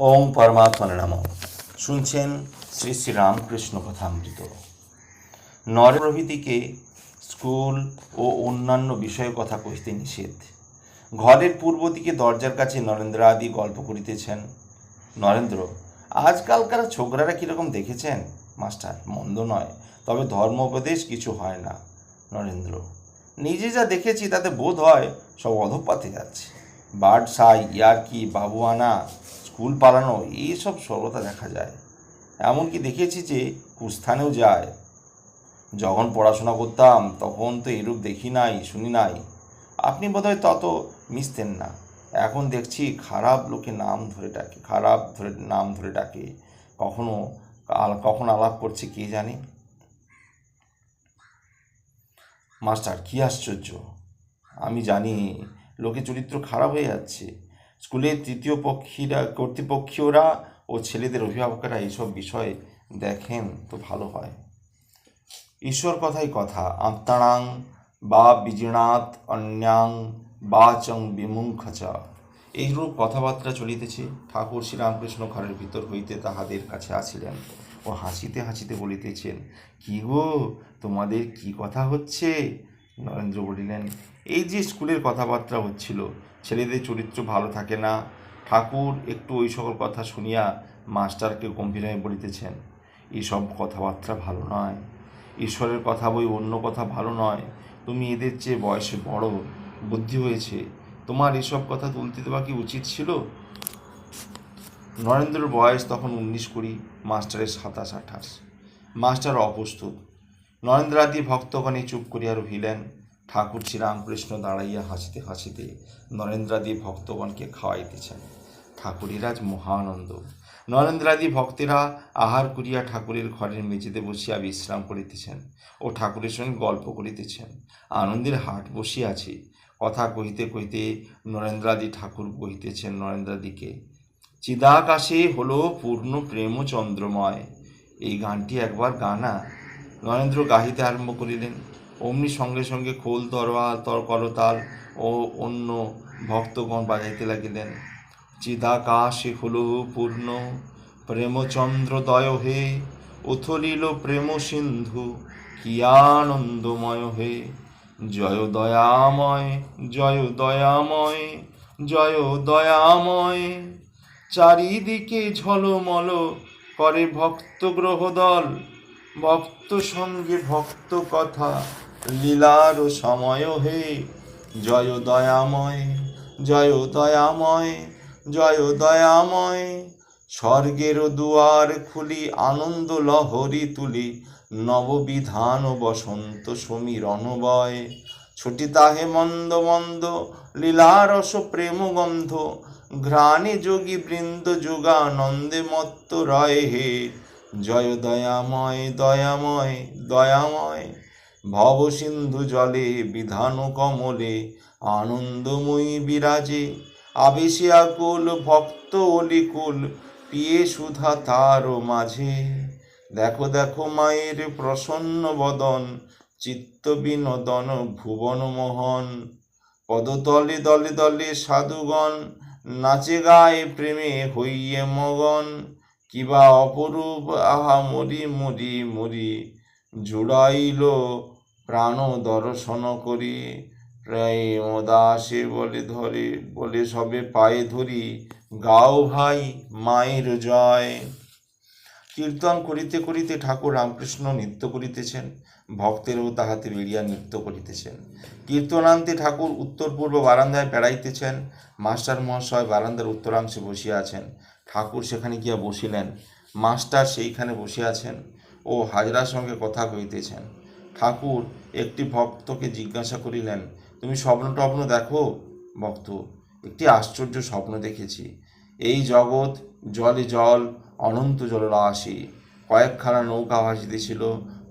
ওম পরমাত্মনে নম। শুনছেন শ্রী শ্রী রামকৃষ্ণ কথামৃত। নর প্রভৃতিকে স্কুল ও অন্যান্য বিষয়ে কথা কহিতে নিষেধ। ঘরের পূর্ব দিকে দরজার কাছে নরেন্দ্র আদি গল্প করিতেছেন। নরেন্দ্র, আজকালকার ছোকরারা কীরকম দেখেছেন? মাস্টার, মন্দ নয়, তবে ধর্মোপদেশ কিছু হয় না। নরেন্দ্র, নিজে যা দেখেছি তাতে বোধ হয় সব অধপাতে যাচ্ছে। বার্ড সাই ইয়ারকি বাবুয়ানা স্কুল পালানো, এইসব সর্বদা দেখা যায়। এমনকি দেখেছি যে কুস্থানেও যায়। যখন পড়াশোনা করতাম, তখন তো এরূপ দেখি নাই, শুনি নাই। আপনি বোধহয় তত মিশতেন না। এখন দেখছি খারাপ লোকে নাম ধরে ডাকে, খারাপ ধরে নাম ধরে ডাকে। কখনো কখন আলাপ করছে কে জানে? মাস্টার, কি আশ্চর্য! আমি জানি লোকে চরিত্র খারাপ হয়ে যাচ্ছে। স্কুলের তৃতীয় পক্ষীরা, কর্তৃপক্ষীয়রা ও ছেলেদের অভিভাবকেরা এইসব বিষয়ে দেখেন তো ভালো হয়। ঈশ্বর কথাই কথা আত্মারাং বা বিজীর্ণাত অন্যাং বা চং বিমুখ এইরূপ কথাবার্তা চলিতেছে, ঠাকুর শ্রীরামকৃষ্ণ ঘরের ভিতর হইতে তাহাদের কাছে আসিলেন। ও হাসিতে হাসিতে বলিতেছেন, কি গো, তোমাদের কি কথা হচ্ছে? নরেন্দ্র বলিলেন, এই যে স্কুলের কথাবার্তা হচ্ছিল ছেলেদের চরিত্র ভালো থাকে না। ঠাকুর একটু ওই সকল কথা শুনিয়া মাস্টারকে গম্ভীর হয়ে বলিতেছেন, এসব কথাবার্তা ভালো নয়। ঈশ্বরের কথা বই অন্য কথা ভালো নয়। তুমি এদের চেয়ে বয়সে বড়, বুদ্ধি হয়েছে। তোমার এসব কথা তুলতে দেওয়া কি উচিত ছিল? নরেন্দ্রর বয়স তখন উনিশ কুড়ি, মাস্টারের সাতাশ আঠাশ। মাস্টার অপ্রস্তুত। নরেন্দ্রাদি ভক্তগণে চুপ করিয়া রহিলেন। ঠাকুর শ্রীরামকৃষ্ণ দাঁড়াইয়া হাসিতে হাসিতে নরেন্দ্রাদি ভক্তগণকে খাওয়াইতেছেন। ঠাকুরের আজ মহানন্দ। নরেন্দ্রাদি ভক্তেরা আহার করিয়া ঠাকুরের ঘরের মেঝেতে বসিয়া বিশ্রাম করিতেছেন ও ঠাকুরের সঙ্গে গল্প করিতেছেন। আনন্দের হাট বসিয়াছে কথা কহিতে কহিতে নরেন্দ্রাদি ঠাকুর কহিতেছেন নরেন্দ্রাদিকে, চিদাকাশে হলো পূর্ণ প্রেম চন্দ্রময়। এই গানটি একবার গানা। নরেন্দ্র গাহিতে আরম্ভ করিলেন। অমনি সঙ্গে সঙ্গে খোল তরোয়াল তর করতাল ও অন্য ভক্তগণ বাজাইতে লাগিলেন। চিদাকাশে হলো পূর্ণ, প্রেমচন্দ্রদয় হে উথলিল প্রেম সিন্ধু কি আনন্দময় হে জয় দয়াময় জয় দয়াময় জয় দয়াময়। চারিদিকে ঝলমল করে ভক্ত গ্রহদল, ভক্ত সঙ্গে ভক্ত কথা। লীলার সময় হে। জয় দয়াময় জয় দয়াময় জয় দয়াময়। স্বর্গের দুয়ার খুলি, আনন্দ লহরী তুলি। নববিধান বসন্ত সমীরণ বয় ছুটি তাহে মন্দ মন্দ লীলারস প্রেম গন্ধ। ঘ্রাণে যোগী বৃন্দ যোগানন্দে মত্ত রয় হে। জয় দয়াময় দয়াময় দয়াময়। ভব সিন্ধু জলে বিধান কমলে, আনন্দময়ী বিরাজে। আবেশে আকুল, ভক্ত অলিকুল, পিয়ে সুধা তার মাঝে। দেখো দেখো মায়ের প্রসন্ন বদন, চিত্ত বিনোদন ভুবন মোহন। পদতলে দলে দলে সাধুগণ, নাচে গায়ে প্রেমে হইয়ে মগন। কিবা অপরূপ, আহা মরি মরি মরি জুড়াইল প্রাণ দর্শন করি প্রেম দাসে বলে ধরে, বলে সবে পায়ে ধরি, গাও ভাই মায়ের জয়। কীর্তন করিতে করিতে ঠাকুর রামকৃষ্ণ নৃত্য করিতেছেন, ভক্তেরও তাহাতে বেরিয়া নৃত্য করিতেছেন। কীর্তনান্তে ঠাকুর উত্তর পূর্ব বারান্দায় বেড়াইতেছেন, মাস্টার মহাশয় বারান্দার উত্তরাংশে বসিয়া আছেন। ঠাকুর সেখানে গিয়া বসিলেন, মাস্টার সেইখানে বসে আছেন ও হাজরার সঙ্গে কথা কইতেছেন ঠাকুর একটি ভক্তকে জিজ্ঞাসা করিলেন, তুমি স্বপ্ন টপ্ন দেখো? ভক্ত, একটি আশ্চর্য স্বপ্ন দেখেছি। এই জগৎ জলে জল, অনন্ত জলরাশি। কয়েকখানা নৌকা ভাসিতেছিল,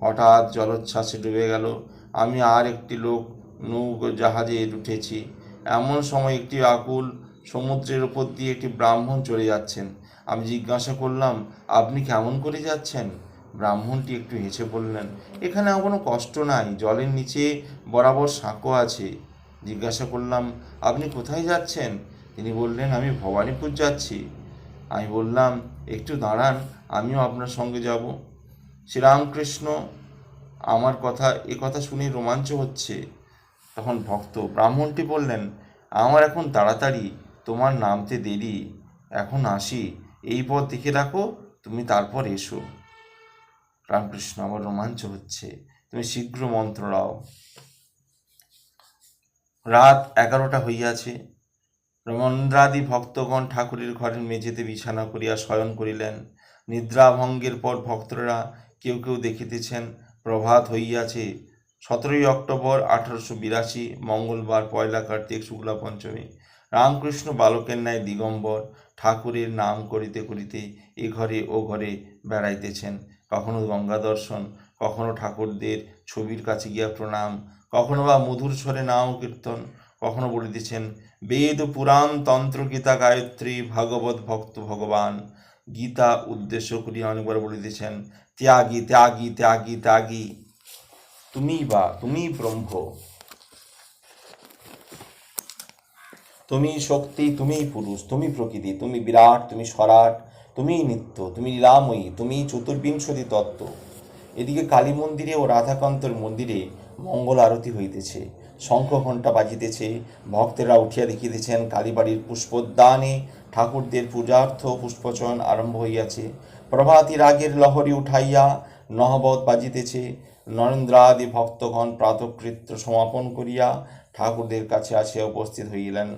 হঠাৎ জলোচ্ছ্বাসে ডুবে গেল। আমি আর একটি লোক নৌকো জাহাজে উঠেছি। এমন সময় একটি আকুল সমুদ্রের ওপর দিয়ে একটি ব্রাহ্মণ চলে যাচ্ছেন। আমি জিজ্ঞাসা করলাম, আপনি কেমন করে যাচ্ছেন? ব্রাহ্মণটি একটু হেসে বললেন, এখানে আমার কোনো কষ্ট নাই, জলের নিচে বরাবর সাঁকো আছে। জিজ্ঞাসা করলাম, আপনি কোথায় যাচ্ছেন? তিনি বললেন, আমি ভবানীপুর যাচ্ছি। আমি বললাম, একটু দাঁড়ান, আমিও আপনার সঙ্গে যাব। শ্রীরামকৃষ্ণ, আমার কথা, এ কথা শুনে রোমাঞ্চ হচ্ছে। তখন ভক্ত ব্রাহ্মণটি বললেন, আমার এখন তাড়াতাড়ি, তোমার নামতে দেরি। এখন আসি, এই পথ দেখে রাখো, তুমি তারপর এসো। রামকৃষ্ণ আমার রোমাঞ্চ হচ্ছে। তুমি শীঘ্র মন্ত্র দাও রাত এগারোটা হইয়াছে। রমন্দ্রাদি ভক্তগণ ঠাকুরের ঘরের মেঝেতে বিছানা করিয়া শয়ন করিলেন। নিদ্রাভঙ্গের পর ভক্তরা কেউ কেউ দেখিতেছেন, প্রভাত হইয়াছে। সতেরোই অক্টোবর আঠারোশো বিরাশি, মঙ্গলবার পয়লা কার্তিক, শুক্লা পঞ্চমী। রামকৃষ্ণ বালকের ন্যায় দিগম্বর ঠাকুরের নাম করিতে করিতে এ ঘরে ও ঘরে বেড়াইতেছেন। কখনো গঙ্গা দর্শন, কখনো ঠাকুরদের ছবির কাছে গিয়া প্রণাম, কখনো বা মধুর স্বরে নাম কীর্তন, কখনো বলিতেছেন বেদ পুরাণ তন্ত্র গীতা গায়ত্রী ভাগবত ভক্ত ভগবান। গীতা উদ্দেশ্য করিয়া অনেকবার বলিতেছেন ত্যাগী ত্যাগী ত্যাগী ত্যাগী, তুমি বা তুমি ব্রহ্ম। তুমি শক্তি, তুমি পুরুষ, তুমি প্রকৃতি, তুমি বিরাট, তুমি স্বরাট তুমি নিত্য তুমি লীলাময়ী তুমি চতুর্বিংশতি তত্ত্ব এদিকে কালী মন্দিরে ও রাধাকান্তর মন্দিরে মঙ্গল আরতি হইতেছে। শঙ্খ ঘণ্টা বাজিতেছে, ভক্তেরা উঠিয়া দেখিতেছেন কালীবাড়ির পুষ্পোদ্যানে ঠাকুরদের পূজার্থ পুষ্পচয়ন আরম্ভ হইয়াছে। প্রভাতী রাগের লহরী উঠাইয়া নহবত বাজিতেছে। নরেন্দ্রাদি ভক্তগণ প্রাতকৃত্য সমাপন করিয়া ঠাকুরদের কাছে আসিয়া উপস্থিত হইলেন।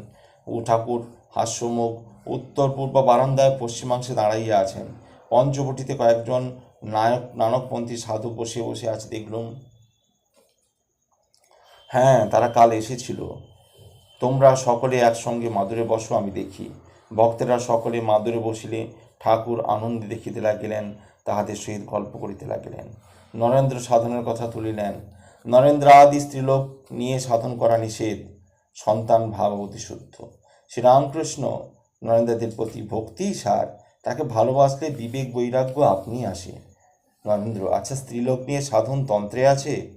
ও ঠাকুর হাস্যমুখ উত্তর, পূর্ব বারান্দায় পশ্চিমাংশে দাঁড়াইয়া আছেন। পঞ্চবটিতে কয়েকজন নায়ক, নানকপন্থী সাধু বসে বসে আছে, দেখলুম। হ্যাঁ তারা কাল এসেছিল। তোমরা সকলে একসঙ্গে মাদুরে বসো, আমি দেখি। ভক্তেরা সকলে মাদুরে বসিলে ঠাকুর আনন্দে দেখিতে লাগিলেন, তাহাদের সহিত গল্প করিতে লাগিলেন। নরেন্দ্র সাধনের কথা তুলিলেন। নরেন্দ্র আদি স্ত্রীলোক নিয়ে সাধন করা নিষেধ। সন্তান ভাব অতি শুদ্ধ। শ্রীরামকৃষ্ণ নরেন্দ্রদের প্রতি ভক্তি সার, তাকে ভালোবাসলে বিবেক বৈরাগ্য আপনি আসে। নরেন্দ্র আচ্ছা স্ত্রীলোক নিয়ে সাধন তন্ত্রে আছে?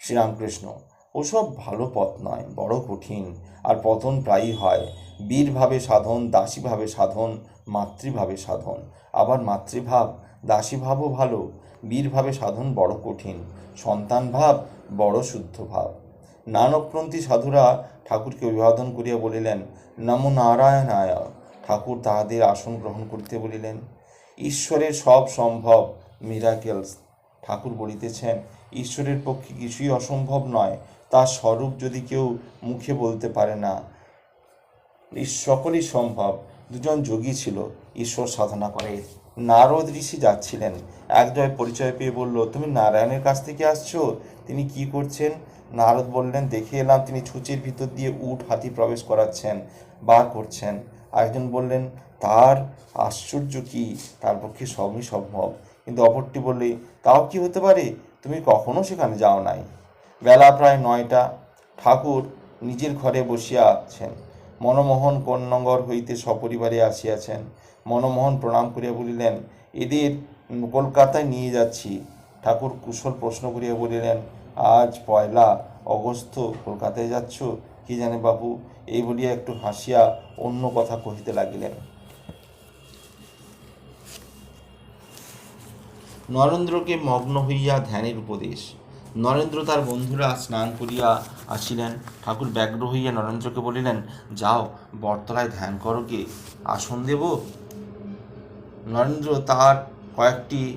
শ্রীরামকৃষ্ণ, ওসব ভালো পথ নয়, বড় কঠিন। আর পতন প্রায়ই হয়। বীরভাবে সাধন, দাসীভাবে সাধন, মাতৃভাবে সাধন। আবার মাতৃভাব, দাসীভাবও ভালো। বীরভাবে সাধন বড় কঠিন। সন্তান ভাব বড় শুদ্ধ ভাব নানকপন্থী সাধুরা ঠাকুরকে অভিবাদন করিয়া বলিলেন, নমো নারায়ণায়, ঠাকুর তাহাদের আসন গ্রহণ করিতে বলিলেন। ঈশ্বরের সব সম্ভব মিরাকেলস ঠাকুর বলিতেছেন। ঈশ্বরের পক্ষে কিছুই অসম্ভব নয় তার স্বরূপ যদি কেউ মুখে বলতে পারে না। সকলই সম্ভব। দুজন যোগী ছিল, ঈশ্বর সাধনা করে। নারদ ঋষি যাচ্ছিলেন। একজয় পরিচয় পেয়ে বলল, তুমি নারায়ণের কাছ থেকে আসছো? তিনি কি করছেন? নারদ বললেন, দেখে এলাম তিনি ছুঁচের ভিতর দিয়ে উট হাতি প্রবেশ করাচ্ছেন বার করছেন। আরেকজন বললেন, তার আশ্চর্য কি? তার পক্ষে সবই সম্ভব। কিন্তু অপরটি বললে, তাও কি হতে পারে? তুমি কখনো সেখানে যাও নাই। বেলা প্রায় নয়টা। ঠাকুর নিজের ঘরে বসিয়া আছেন মনমোহন কন্যগর হইতে সপরিবারে আসিয়াছেন। মনমোহন প্রণাম করিয়া বলিলেন, এদের কলকাতায় নিয়ে যাচ্ছি। ঠাকুর কুশল প্রশ্ন করিয়া বলিলেন আজ পয়লা অগস্ত কলকাতায় যাচ্ছ? কি জানে বাবু? এই বলিয়া একটু হাসিয়া অন্য কথা কহিতে লাগিলেন। নরেন্দ্রকে মগ্ন হইয়া ধ্যানের উপদেশ। নরেন্দ্র তার বন্ধুরা স্নান করিয়া আসিলেন। ঠাকুর ব্যগ্র হইয়া নরেন্দ্রকে বলিলেন, যাও, বটতলায় ধ্যান করো গে। আসন দেব? নরেন্দ্র তার কয়েকটি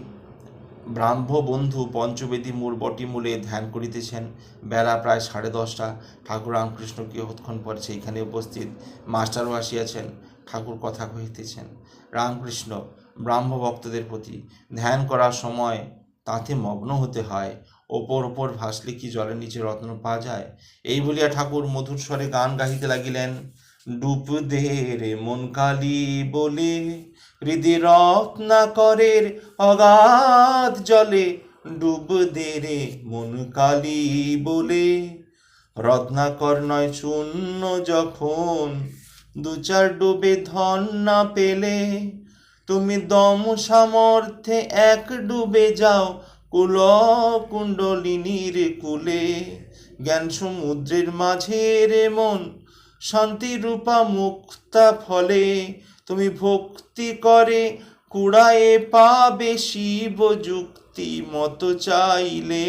ব্রাহ্ম বন্ধু পঞ্চবেদী মূল বটি মূলে ধ্যান করিতেছেন। বেলা প্রায় সাড়ে দশটা। ঠাকুর রামকৃষ্ণ কিয়ৎক্ষণ পরে সেইখানে উপস্থিত মাস্টারও আসিয়াছেন। ঠাকুর কথা কহিতেছেন, রামকৃষ্ণ ব্রাহ্ম ভক্তদের প্রতি ধ্যান করার সময় তাতে মগ্ন হতে হয়। ওপর ওপর ভাসলে কি জলের নিচে রত্ন পাওয়া যায়? এই বলিয়া ঠাকুর মধুর স্বরে গান গাহিতে লাগিলেন। ডুব দে রে মন কালী বলে হৃদি রত্নাকরের অগাধ জলে ডুব দে রে মন কালী বলে। রত্নাকর নয় শূন্য যখন দু চার ডুবে ধন না পেলে, তুমি দম সামর্থ্যে এক ডুবে যাও কুল কুণ্ডলিনীর কুলে। জ্ঞান সমুদ্রের মাঝে রে মন শান্তি রূপা মুক্তা ফলে তুমি ভক্তি করে কুড়ায়ে পাবে শিব যুক্তি মতো চাইলে।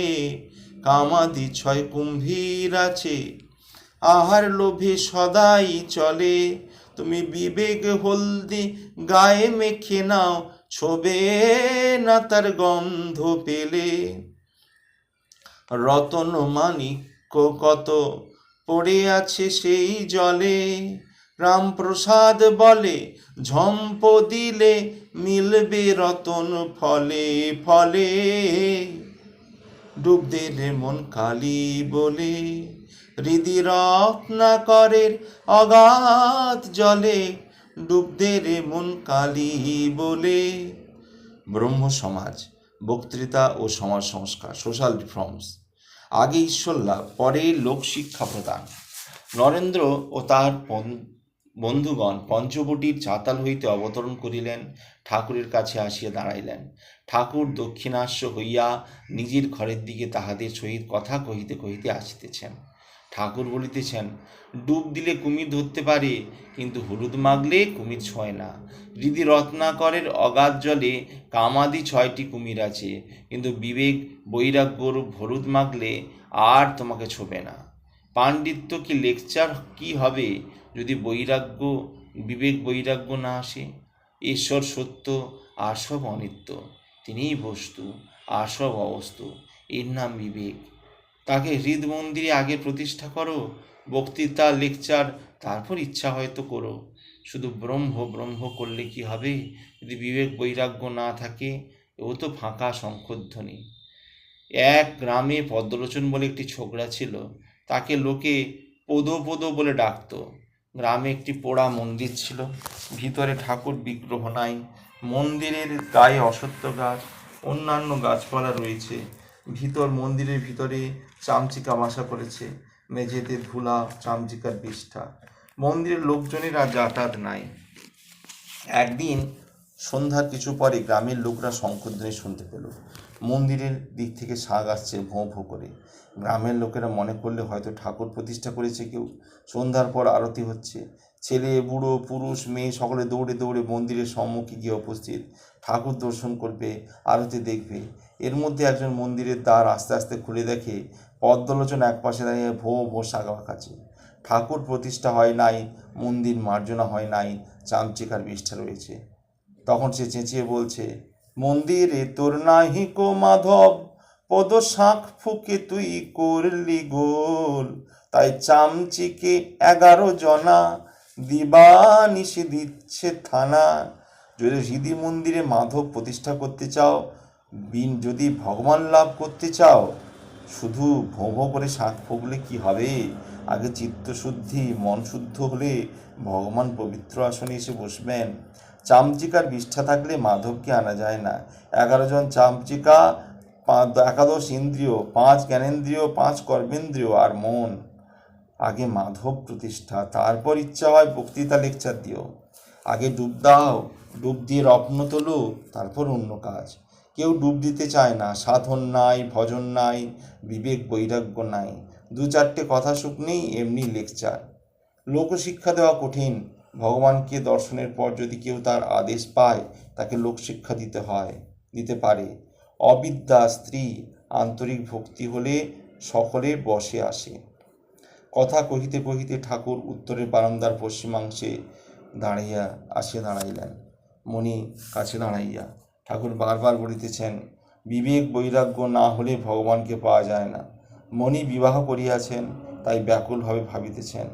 কামাদি ছয় কুম্ভীর আছে, আহার লোভে সদাই চলে। তুমি বিবেক হলদি গায়ে মেখে নাও, ছোবে না তার গন্ধ পেলে। রতন মানিক্য কত পড়ে আছে সেই জলে। রামপ্রসাদ বলে, ঝম্প দিলে মিলবে রতন ফলে ফলে। ডুব দিলে মন কালি বলে হৃদি রত্নাকরের অগাধ জলে, ডুব রে মন কালি বলে। ব্রহ্ম সমাজ, বক্তৃতা ও সমাজ সংস্কার, সোশ্যাল রিফর্মস। আগে ঈশ্বর লাভ, পরে লোকশিক্ষা প্রদান। নরেন্দ্র ও তার বন্ধুগণ, পঞ্চবটির চাতাল হইতে অবতরণ করিলেন, ঠাকুরের কাছে আসিয়া দাঁড়াইলেন। ঠাকুর দক্ষিণাস্য হইয়া নিজের ঘরের দিকে তাহাদের সহিত কথা কহিতে কহিতে আসিতেছেন। ঠাকুর বলিতেছেন, ডুব দিলে কুমির ধরতে পারে, কিন্তু হলুদ মাগলে কুমির ছোঁয় না। হৃদি রত্নাকরের অগাধ জলে কামাদি ছয়টি কুমির আছে, কিন্তু বিবেক বৈরাগ্যর হলুদ মাগলে আর তোমাকে ছোবে না। পাণ্ডিত্য কি লেকচার কি হবে? যদি বৈরাগ্য, বিবেক বৈরাগ্য না আসে, ঈশ্বর সত্য, আর সব অনিত্য। তিনিই বস্তু, আর সব অবস্তু। এর নাম বিবেক। তাকে হৃদ মন্দিরে আগে প্রতিষ্ঠা করো, বক্তৃতা, লেকচার, তারপর ইচ্ছা হয়তো করো। শুধু ব্রহ্ম ব্রহ্ম করলে কি হবে? যদি বিবেক বৈরাগ্য না থাকে, ও তো ফাঁকা শঙ্খধ্বনি এক গ্রামে পদ্মলোচন বলে একটি ছোকরা ছিল। তাকে লোকে পদো বলে ডাকতো। গ্রামে একটি পোড়া মন্দির ছিল। ভিতরে ঠাকুর বিগ্রহ নাই। মন্দিরের গায়ে অসত্য গাছ, অন্যান্য গাছপালা রয়েছে। ভিতর, মন্দিরের ভিতরে চামচিকা বাসা করেছে মেঝেতে ধুলা, চামচিকার বিষ্ঠা। মন্দিরের লোকজনের যাতায়াত নাই। একদিন, সন্ধ্যার কিছু পরে গ্রামের লোকরা শঙ্করধ্বনি শুনতে পেল। মন্দিরের দিক থেকে শাক আসছে ভোঁ ভোঁ করে। গ্রামের লোকেরা মনে করলে হয়তো ঠাকুর প্রতিষ্ঠা করেছে কেউ। সন্ধ্যার পর আরতি হচ্ছে। ছেলে, বুড়ো, পুরুষ, মেয়ে সকলে দৌড়ে দৌড়ে মন্দিরের সম্মুখে গিয়ে উপস্থিত। ঠাকুর দর্শন করবে, আরতি দেখবে। এর মধ্যে একজন মন্দিরের দ্বার আস্তে আস্তে খুলে দেখে, পদ্মলোচন এক পাশে দাঁড়িয়ে ভো ভো শাক কাছে। ঠাকুর প্রতিষ্ঠা হয় নাই, মন্দির মার্জনা হয় নাই, চামচিকার বিষ্ঠা রয়েছে। তখন সে চেঁচিয়ে বলছে, মন্দিরে তোর নাহি কো মাধব, পদ শাঁখ ফুকে তুই করলি গোল। তাই চামচিকে এগারো জনা দিবা নিষে দিচ্ছে থানা। যদি হৃদি মন্দিরে মাধব প্রতিষ্ঠা করতে চাও, বিন যদি ভগবান লাভ করতে চাও, শুধু ভোঁ ভোঁ করে শাঁখ ফুকলে কি হবে? আগে চিত্তশুদ্ধি, মন শুদ্ধ হলে ভগবান পবিত্র আসনে এসে বসবেন। চামচিকার বিষ্ঠা থাকলে মাধবকে আনা যায় না। এগারো জন চামচিকা একাদশ ইন্দ্রিয়, পাঁচ জ্ঞানেন্দ্রিয়, পাঁচ কর্মেন্দ্রিয় আর মন। আগে মাধব প্রতিষ্ঠা, তারপর ইচ্ছা হয় বক্তৃতা লেকচার দিও। আগে ডুব দাও, ডুব দিয়ে রত্ন তোলো, তারপর অন্য কাজ। কেউ ডুব দিতে চায় না, সাধন নাই, ভজন নাই, বিবেক বৈরাগ্য নাই। দু চারটে কথা শুকনেই এমনি লেকচার। লোকশিক্ষা দেওয়া কঠিন, ভগবানকে দর্শনের পর যদি কেউ তার আদেশ পায়, তাকে লোকশিক্ষা দিতে হয়, দিতে পারে। অবিদ্যা, স্ত্রী, আন্তরিক ভক্তি হলে সকলে বসে আসে। কথা কহিতে কহিতে ঠাকুর উত্তরের বারান্দার পশ্চিমাংশে দাঁড়াইয়া, আসিয়া দাঁড়াইলেন। মণি কাছে দাঁড়াইয়া ঠাকুর বারবার বলিতেছেন, বিবেক বৈরাগ্য না হলে ভগবানকে পাওয়া যায় না। মণি বিবাহ করিয়াছেন, তাই ব্যাকুলভাবে ভাবিতেছেন,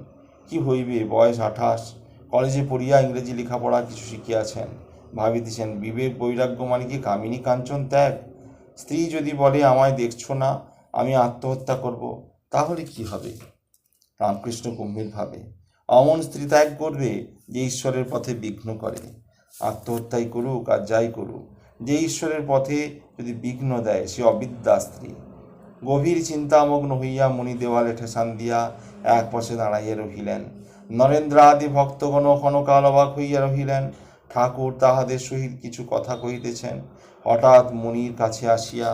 কি হইবে, বয়স আঠাশ, কলেজে পড়িয়া ইংরেজি লেখাপড়া কিছু শিখিয়াছেন। ভাবিতেছেন, বিবেক বৈরাগ্য মানে কি কামিনী কাঞ্চন ত্যাগ? স্ত্রী যদি বলে, আমায় দেখছ না, আমি আত্মহত্যা করব, তাহলে কি হবে? রামকৃষ্ণ গম্ভীরভাবে, অমন স্ত্রী ত্যাগ করবে যে ঈশ্বরের পথে বিঘ্ন করে। আত্মহত্যাই করুক আর যাই করুক, যে ঈশ্বরের পথে যদি বিঘ্ন দেয়, সে অবিদ্যা স্ত্রী। গভীর চিন্তামগ্ন হইয়া মণি দেওয়ালে ঠেসান দিয়া এক পাশে দাঁড়াইয়া রহিলেন। নরেন্দ্র আদি ভক্তগণ ক্ষণকাল অবাক হইয়া রহিলেন। ঠাকুর তাহাদের সহিত কিছু কথা কহিতেছেন। হঠাৎ মণির কাছে আসিয়া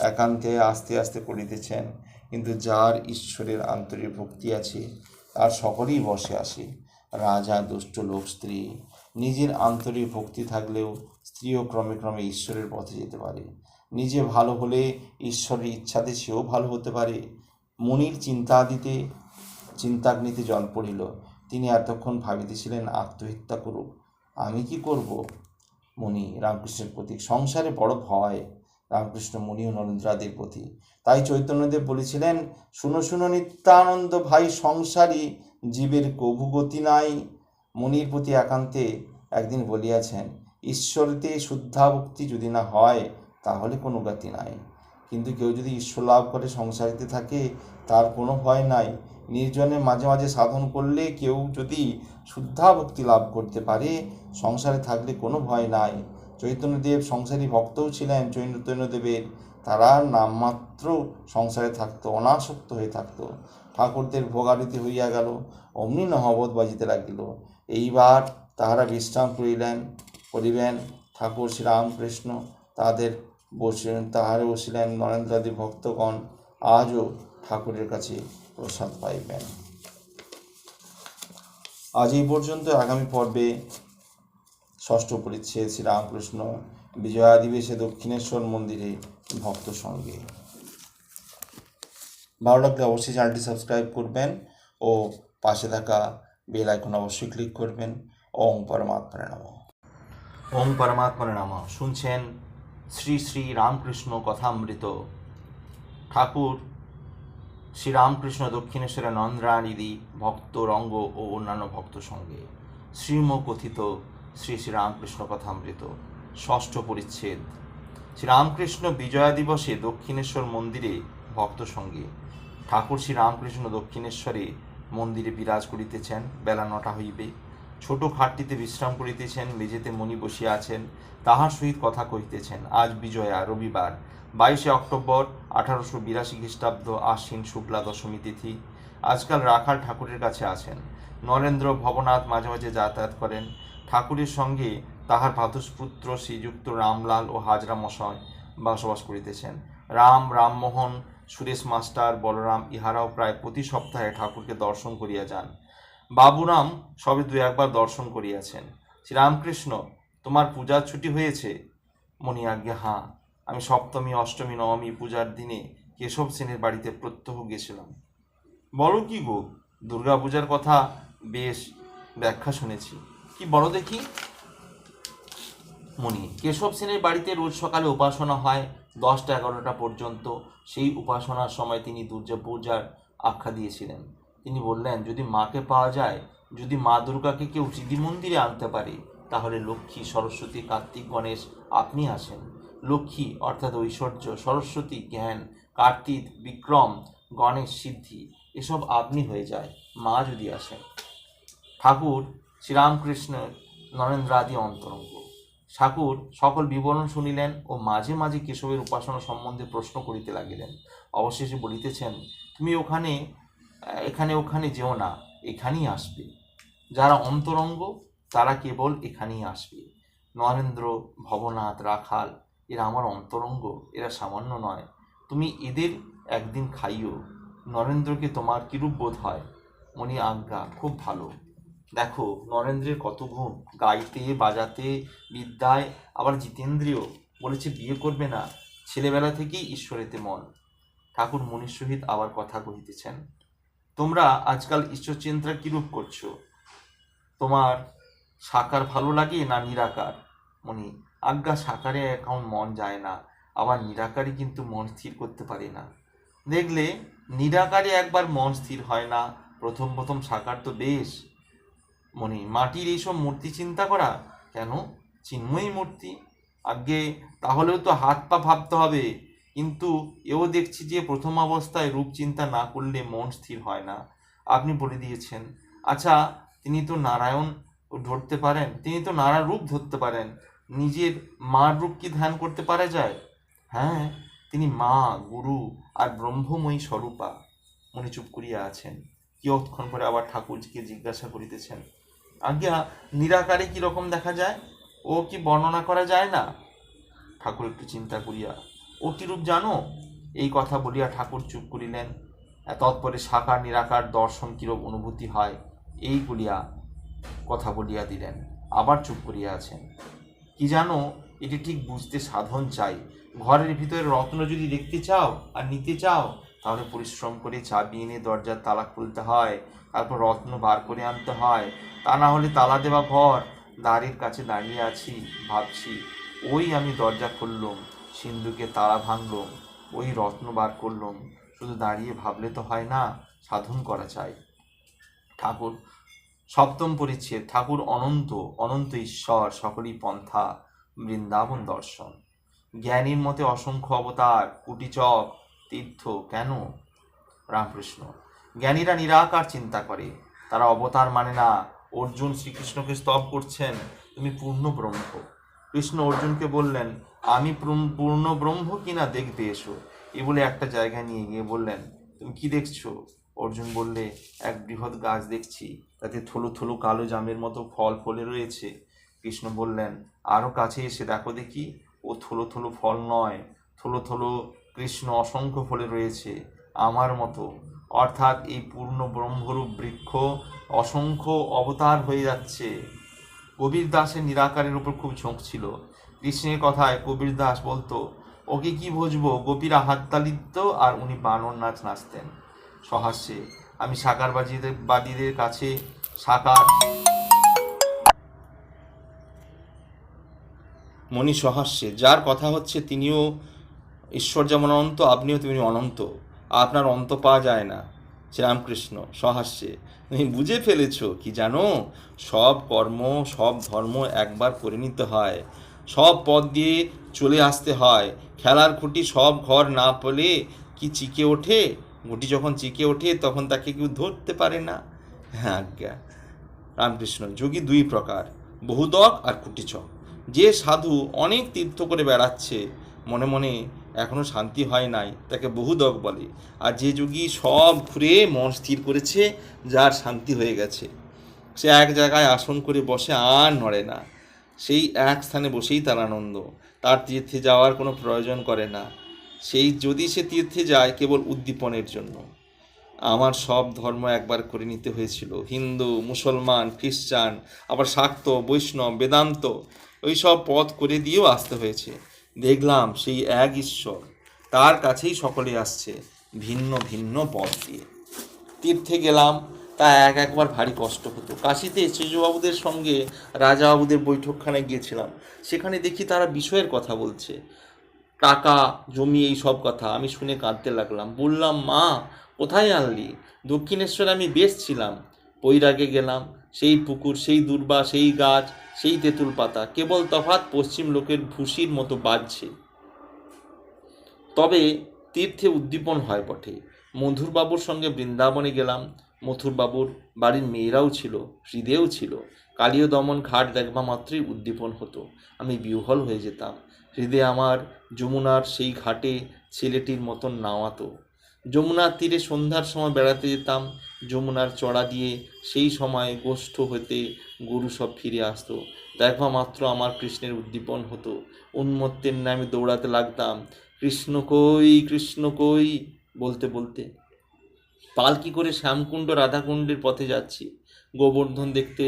একান্তে আস্তে আস্তে পড়িতেছেন। কিন্তু যার ঈশ্বরের আন্তরিক ভক্তি আছে, তার সকলেই বসে আসে। রাজা, দুষ্ট লোক, স্ত্রী, নিজের আন্তরিক ভক্তি থাকলেও স্ত্রীও ক্রমে ক্রমে ঈশ্বরের পথে যেতে পারে। নিজে ভালো হলে ঈশ্বরের ইচ্ছাতে সেও ভালো হতে পারে। মনির চিন্তাদিতে, চিন্তাগ্নিতে জল পড়িল। তিনি এতক্ষণ ভাবিতেছিলেন, আত্মহত্যা করুক। আমি কি করব? মনি রামকৃষ্ণের প্রতীক সংসারে বড় ভয়। রামকৃষ্ণ মণি ও নরেন্দ্রাদির প্রতি। তাই চৈতন্যদেব বলেছিলেন, শুনো শুনো নিত্যানন্দ ভাই, সংসারী জীবের কভু গতি নাই। মনির প্রতি একান্তে একদিন বলিয়াছেন, ঈশ্বরতে শুদ্ধাভক্তি যদি না হয়, তাহলে কোনো গতি নাই। কিন্তু কেউ যদি ঈশ্বর লাভ করে সংসারিতে থাকে, তার কোনো ভয় নাই। নির্জনে মাঝে মাঝে সাধন করলে কেউ যদি শুদ্ধাভক্তি লাভ করতে পারে, সংসারে থাকলে কোনো ভয় নাই। চৈতন্যদেব সংসারী ভক্তও ছিলেন। চৈতন্যদেবের তারা নামমাত্র সংসারে থাকতো, অনাসক্ত হয়ে থাকতো। ঠাকুরদের ভোগারতি হইয়া গেল, অমনি নহবত বাজিতে লাগিল। এইবার তাহারা বিশ্রাম করিলেন, করিবেন। ঠাকুর শ্রীরামকৃষ্ণ তাদের বসিলেন, তাহারে বসিলেন নরেন্দ্রাদি ভক্তগণ আজও ঠাকুরের কাছে প্রসাদ পাইবেন। আজ এই পর্যন্ত আগামী পর্বে ষষ্ঠ পরিচ্ছেদ শ্রীরামকৃষ্ণ বিজয়াদিবেশে দক্ষিণেশ্বর মন্দিরে ভক্ত সঙ্গে। ভালো লাগলে অবশ্যই চ্যানেলটি সাবস্ক্রাইব করবেন ও পাশে থাকা বেল আইকন অবশ্যই ক্লিক করবেন। ওম পরমাত্মা নাম। ওম পরমাত্মা নাম। শুনছেন শ্রী শ্রী রামকৃষ্ণ কথামৃত। ঠাকুর শ্রীরামকৃষ্ণ দক্ষিণেশ্বরের নন্দ্রানিদি ভক্ত রঙ্গ ও অন্যান্য ভক্ত সঙ্গে। শ্রীম কথিত শ্রী শ্রীরামকৃষ্ণ কথামৃত ষষ্ঠ পরিচ্ছেদ। শ্রীরামকৃষ্ণ বিজয়া দিবসে দক্ষিণেশ্বর মন্দিরে ভক্ত সঙ্গে। ঠাকুর শ্রীরামকৃষ্ণ দক্ষিণেশ্বরে মন্দিরে বিরাজ করিতেছেন, বেলা নটা হইবে। ছোট খাটটিতে বিশ্রাম করিতেছেন, মেঝেতে মণি বসিয়া আছেন, তাহার সহিত কথা কহিতেছেন, আজ বিজয়া, রবিবার, বাইশে অক্টোবর, আঠারোশো বিরাশি খ্রিস্টাব্দ, আশ্বিন শুক্লা দশমী তিথি। আজকাল রাখাল ঠাকুরের কাছে আছেন। নরেন্দ্র ভবনাথ মাঝে মাঝে যাতায়াত করেন। ঠাকুরের সঙ্গে তাহার ভাতুষপুত্র শ্রীযুক্ত রামলাল ও হাজরা মশাই বসবাস করিতেছেন। রাম, রামমোহন, সুরেশ মাস্টার, বলরাম ইহারাও প্রায় প্রতি সপ্তাহে ঠাকুরকে দর্শন করিয়া যান। বাবুরাম সবে দু, একবার দর্শন করিয়াছেন। শ্রীরামকৃষ্ণ, তোমার পূজার ছুটি হয়েছে? মণি আজ্ঞে, হাঁ। আমি সপ্তমী, অষ্টমী, নবমী পূজার দিনে কেশব সেনের বাড়িতে প্রত্যহ গেছিলাম। বলো কি গো দুর্গা পূজার কথা বেশ ব্যাখ্যা শুনেছি। কি বলো দেখি? মণি, কেশব সেনের বাড়িতে রোজ সকালে উপাসনা হয়, দশটা এগারোটা পর্যন্ত। সেই উপাসনার সময় তিনি দুর্গা পূজার আখ্যা দিয়েছিলেন। তিনি বললেন, যদি মাকে পাওয়া যায়, যদি মা দুর্গাকে কেউ হৃদি মন্দিরে আনতে পারে, তাহলে লক্ষ্মী, সরস্বতী, কার্তিক, গণেশ, আপনি আসেন। লক্ষ্মী অর্থাৎ ঐশ্বর্য, সরস্বতী, জ্ঞান, কার্তিক, বিক্রম, গণেশ, সিদ্ধি, এসব আপনি হয়ে যায়, মা যদি আসেন। ঠাকুর শ্রীরামকৃষ্ণ নরেন্দ্রাদি অন্তরঙ্গ। ঠাকুর সকল বিবরণ শুনিলেন ও মাঝে মাঝে কেশবের উপাসনা সম্বন্ধে প্রশ্ন করিতে লাগিলেন। অবশেষে বলিতেছেন, তুমি ওখানে, এখানে ওখানে যেও না, এখানেই আসবে। যারা অন্তরঙ্গ, তারা কেবল এখানেই আসবে। নরেন্দ্র, ভবনাথ, রাখাল, এরা আমার অন্তরঙ্গ, এরা সামান্য নয়। তুমি এদের একদিন খাইও। নরেন্দ্রকে তোমার কিরূপ বোধ হয়? মনি আজ্ঞা, খুব ভালো। দেখো, নরেন্দ্রের কত গুণ। গাইতে, বাজাতে, বিদ্যায়, আবার জিতেন্দ্রীয় বলেছে বিয়ে করবে না। ছেলেবেলা থেকেই ঈশ্বরেতে মন। ঠাকুর মনির সহিত আবার কথা কহিতেছেন, তোমরা আজকাল ঈশ্বরচিন্তা কিরূপ করছ? তোমার সাকার ভালো লাগে না নিরাকার? মনি আজ্ঞা, সাকারে এখন মন যায় না। আবার নিরাকারে কিন্তু মন স্থির করতে পারি না। দেখলে, নিরাকারে একবার মন স্থির হয় না। প্রথম প্রথম সাকার তো বেশ। মনি মাটির এইসব মূর্তি চিন্তা করা? কেন? চিন্ময়ী মূর্তি? আগে তাহলেও তো হাত পা ভাবতে হবে। কিন্তু এও দেখছি যে প্রথম অবস্থায় রূপ চিন্তা না করলে মন স্থির হয় না। আপনি বলে দিয়েছেন। আচ্ছা তিনি তো নারায়ণ ধরতে পারেন? তিনি তো নানা রূপ ধরতে পারেন। নিজের মার রূপ কি ধ্যান করতে পারা যায়? হ্যাঁ তিনি মা, গুরু আর ব্রহ্মময়ী স্বরূপা। মনে চুপ করিয়া আছেন। কিয়ৎক্ষণ পরে আবার ঠাকুরজিকে জিজ্ঞাসা করিতেছেন আজ্ঞা, নিরাকারে কি রকম দেখা যায়? ও কি বর্ণনা করা যায় না? ঠাকুর একটু চিন্তা করিয়া ও কি রূপ জানো? এই কথা বলিয়া ঠাকুর চুপ করিলেন। তৎপরে সাকার নিরাকার দর্শন কিরূপ অনুভূতি হয়, এই বলিয়া কথা বলিয়া দিলেন। আবার চুপ করিয়া আছেন। কি জানো, এটি ঠিক বুঝতে সাধন চাই। ঘরের ভিতরে রত্ন যদি দেখতে চাও আর নিতে চাও তাহলে পরিশ্রম করে চাবি এনে দরজার তালা খুলতে হয়, তারপর রত্ন বার করে আনতে হয়। তা না হলে তালা দেওয়া ঘর দ্বারের কাছে দাঁড়িয়ে আছি, ভাবছি, ওই আমি দরজা খুললুম, সিন্ধুকে তালা ভাঙলুম, ওই রত্ন বার করলুম। শুধু দাঁড়িয়ে ভাবলে তো হয় না, সাধন করা চাই। ঠাকুর, সপ্তম পরিচ্ছেদ, ঠাকুর অনন্ত অনন্ত ঈশ্বর, সকলই পন্থা, বৃন্দাবন দর্শন। জ্ঞানীর মতে অসংখ্য অবতার, কুটিচক তীর্থ কেন? রামকৃষ্ণ। জ্ঞানীরা নিরাকার চিন্তা করে। তারা অবতার মানে না, অর্জুন শ্রীকৃষ্ণকে স্তব করছেন, তুমি পূর্ণ ব্রহ্ম। কৃষ্ণ অর্জুনকে বললেন, আমি পূর্ণ- ব্রহ্ম কিনা দেখবে এসো। এ বলে একটা জায়গায় নিয়ে গিয়ে বললেন, তুমি কি দেখছ? অর্জুন বললে, এক বৃহৎ গাছ দেখছি। তাতে থলু থলু কালো জামের মতো ফল ফলে রয়েছে। কৃষ্ণ বললেন আরও কাছে এসে দেখো দেখি। ও থলো থলো ফল নয়, থলো থলো কৃষ্ণ অসংখ্য ফলে রয়েছে আমার মতো। অর্থাৎ এই পূর্ণ ব্রহ্মরূপ বৃক্ষ অসংখ্য অবতার হয়ে যাচ্ছে। কবির দাসের নিরাকারের উপর খুব ঝোঁক ছিল। কৃষ্ণের কথায় কবির দাস বলতো, ওকে কি বুঝব? গোপীরা হাততালি দিত আর উনি বানর নাচ নাচতেন। সহাস্যে, আমি সাকার বাজিদের, বাদীদের কাছে সাকার মণি সহাস্যে, যার কথা হচ্ছে তিনিও ঈশ্বর যেমন অনন্ত, আপনিও তিনি অনন্ত। আপনার অন্ত পাওয়া যায় না। শ্রীরামকৃষ্ণ সহাস্যে, তুমি বুঝে ফেলেছো কি জানো? সব কর্ম, সব ধর্ম একবার করে নিতে হয়। সব পথ দিয়ে চলে আসতে হয়। খেলার খুঁটি সব ঘর না পেলে কি চিকে ওঠে? ঘুটি যখন চিকে ওঠে, তখন তাকে কেউ ধরতে পারে না। হ্যাঁ আজ্ঞা। রামকৃষ্ণ, যোগী দুই প্রকার বহুদক আর কুটিচক। যে সাধু অনেক তীর্থ করে বেড়াচ্ছে, মনে মনে এখনও শান্তি হয় নাই, তাকে বহুদক বলে। আর যে যোগী সব ঘুরে মন স্থির করেছে, যার শান্তি হয়ে গেছে। সে এক জায়গায় আসন করে বসে আর নড়ে না। সেই এক স্থানে বসেই তার আনন্দ। তার তীর্থে যাওয়ার কোনো প্রয়োজন করে না। সেই যদি সে তীর্থে যায়, কেবল উদ্দীপনের জন্য। আমার সব ধর্ম একবার করে নিতে হয়েছিল। হিন্দু, মুসলমান, খ্রিস্টান, আবার শাক্ত, বৈষ্ণব, বেদান্ত, ওই সব পথ করে দিয়েও আসতে হয়েছে। দেখলাম সেই এক ঈশ্বর তার কাছেই সকলে আসছে ভিন্ন ভিন্ন পথ দিয়ে। তীর্থে গেলাম, তা এক একবার ভারী কষ্ট হতো। কাশিতে সেজুবাবুদের সঙ্গে রাজাবাবুদের বৈঠকখানে গিয়েছিলাম। সেখানে দেখি তারা বিষয়ের কথা বলছে। টাকা, জমি, এই সব কথা। আমি শুনে কাঁদতে লাগলাম। বললাম, মা, কোথায় আনলি? দক্ষিণেশ্বরে আমি বেশ ছিলাম। বৈরাগে গেলাম। সেই পুকুর, সেই দুর্বা, সেই গাছ সেই তেঁতুল পাতা কেবল তফাৎ পশ্চিম লোকের ভুসির মতো বাজছে। তবে তীর্থে উদ্দীপন হয় বটে। মধুরবাবুর সঙ্গে বৃন্দাবনে গেলাম। মথুরবাবুর বাড়ির মেয়েরাও ছিল হৃদয়েও ছিল। কালীয় দমন ঘাট দেখবা মাত্রই উদ্দীপন হতো। আমি বিহ্বল হয়ে যেতাম। হৃদয়ে আমার যমুনার সেই ঘাটে ছেলেটির মতন নাওয়াতো। যমুনার তীরে সন্ধ্যার সময় বেড়াতে যেতাম, যমুনার চড়া দিয়ে সেই সময় গোষ্ঠ হতে গরু সব ফিরে আসতো। দেখবা মাত্র আমার কৃষ্ণের উদ্দীপন হতো। উন্মত্তের নামে দৌড়াতে লাগতাম, কৃষ্ণ কই কৃষ্ণ কই? বলতে বলতে। পালকি করে শ্যামকুণ্ড, রাধাকুণ্ডের পথে যাচ্ছি, গোবর্ধন দেখতে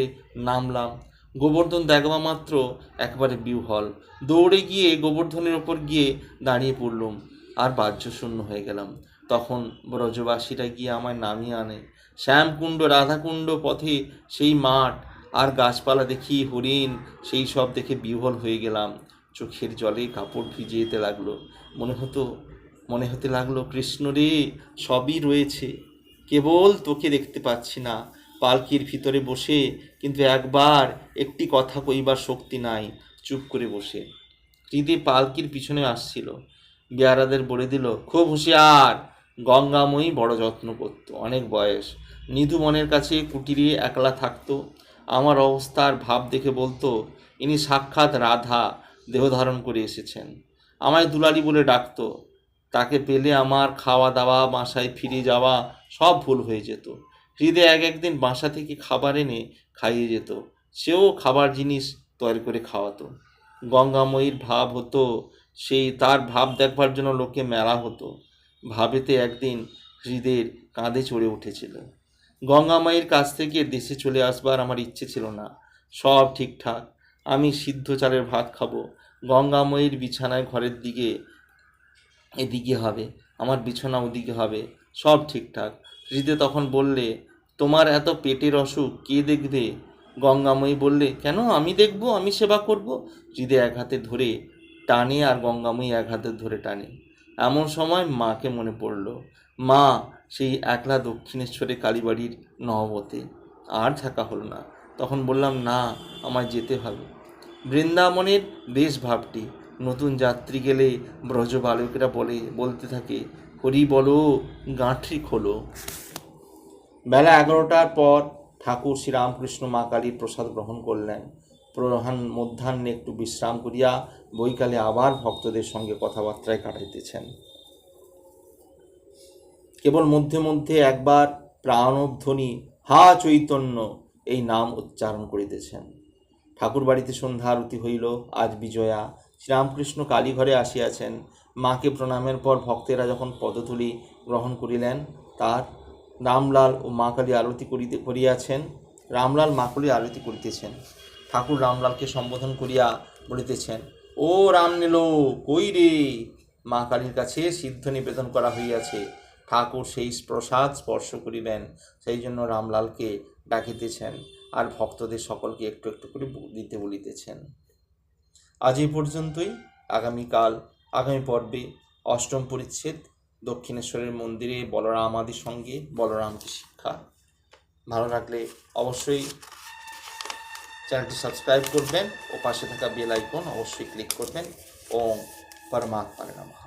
নামলাম। গোবর্ধন দেখবা মাত্র একবারে বিহ্বল। দৌড়ে গিয়ে গোবর্ধনের ওপর গিয়ে দাঁড়িয়ে পড়লুম, আর বাহ্যশূন্য হয়ে গেলাম। তখন ব্রজবাসীরা গিয়ে আমায় নামিয়ে আনে। শ্যামকুণ্ড, রাধাকুণ্ড পথে সেই মাঠ আর গাছপালা দেখি হরিণ, সেই সব দেখে বিহ্বল হয়ে গেলাম। চোখের জলে কাপড় ভিজে যেতে লাগল। মনে হতো, মনে হতে লাগল, কৃষ্ণ রে, সবই রয়েছে। কেবল তোকে দেখতে পাচ্ছি না, পালকির ভিতরে বসে। কিন্তু একবার একটি কথা কইবার শক্তি নাই, চুপ করে বসে। হৃদে পালকির পিছনে আসছিল। বেয়ারাদের বলে দিল, খুব হুঁশিয়ার গঙ্গাময়ী বড় যত্ন করত, অনেক বয়স। নিধু মনের কাছে কুটিরে একলা থাকতো। আমার অবস্থার ভাব দেখে বলতো, ইনি সাক্ষাৎ রাধা দেহ ধারণ করে এসেছেন। আমায় দুলালি বলে ডাকতো। তাকে পেলে আমার খাওয়া দাওয়া বাসায় ফিরে যাওয়া সব ভুল হয়ে যেত। হৃদয় এক একদিন বাসা থেকে খাবার এনে খাইয়ে যেত। সেও খাবার জিনিস তৈরি করে খাওয়াতো। গঙ্গাময়ীর ভাব হতো, সেই তার ভাব দেখবার জন্য লোকে মেলা হতো। ভাবেতে একদিন হৃদের কাঁধে চড়ে উঠেছিল। গঙ্গামায়ের কাছ থেকে দেশে চলে আসবার আমার ইচ্ছে ছিল না। সব ঠিকঠাক। আমি সিদ্ধ চালের ভাত খাব। গঙ্গাময়ীর বিছানায় ঘরের দিকে, এদিকে হবে। আমার বিছানা ওদিকে হবে। সব ঠিকঠাক। হৃদে তখন বললে, তোমার এত পেটের অসুখ, কে দেখবে? গঙ্গাময়ী বললে, কেন? আমি দেখব, আমি সেবা করব? হৃদে এক হাতে ধরে টানে আর গঙ্গাময়ী এক হাতে ধরে টানে। এমন সময় মাকে মনে পড়ল, মা, সেই একলা দক্ষিণেশ্বরে কালীবাড়ির নহবতে আর থাকা হলো না। তখন বললাম, না, আমায় যেতে হবে। বৃন্দাবনের বেশ ভাবটি নতুন যাত্রী গেলে ব্রজ বালকেরা বলে, বলতে থাকে, হরি বলো, গাঁঠরি খোলো। বেলা এগারোটার পর ঠাকুর শ্রীরামকৃষ্ণ মা কালীর প্রসাদ গ্রহণ করলেন। প্রধান মধ্যাহ্নে একটু বিশ্রাম করিয়া বৈকালে আবার ভক্তদের সঙ্গে কথাবার্তায় কাটাইতেছেন। কেবল মধ্যে মধ্যে একবার প্রাণধ্বনি, হা চৈতন্য এই নাম উচ্চারণ করিতেছেন। ঠাকুর বাড়িতে সন্ধ্যা আরতি হইল, আজ বিজয়া। শ্রীরামকৃষ্ণ কালীঘরে আসিয়াছেন। মাকে প্রণামের পর ভক্তেরা যখন পদধূলি গ্রহণ করিলেন, তার রামলাল ও মা কালী আরতি করিতে, করিয়াছেন। রামলাল মা কালী আরতি করিতেছেন। ঠাকুর রামলালকে সম্বোধন করিয়া বলিতেছেন ও রামনীল কই রে? মা কালীর কাছে সিদ্ধ নিবেদন করা হইয়াছে। ঠাকুর সেই প্রসাদ স্পর্শ করিবেন, সেই জন্য রামলালকে ডাকিতেছেন আর ভক্তদের সকলকে একটু একটু করে দিতে বলিতেছেন। আজ এই পর্যন্তই। আগামীকাল, আগামী পর্বে অষ্টম পরিচ্ছেদ, দক্ষিণেশ্বরের মন্দিরে বলরাম আদির সঙ্গে বলরামকে শিক্ষা। ভালো লাগলে অবশ্যই চ্যানেলটি সাবস্ক্রাইব করবেন ও পাশে থাকা বেল আইকন অবশ্যই ক্লিক করবেন ও পরমাত্মার নামা।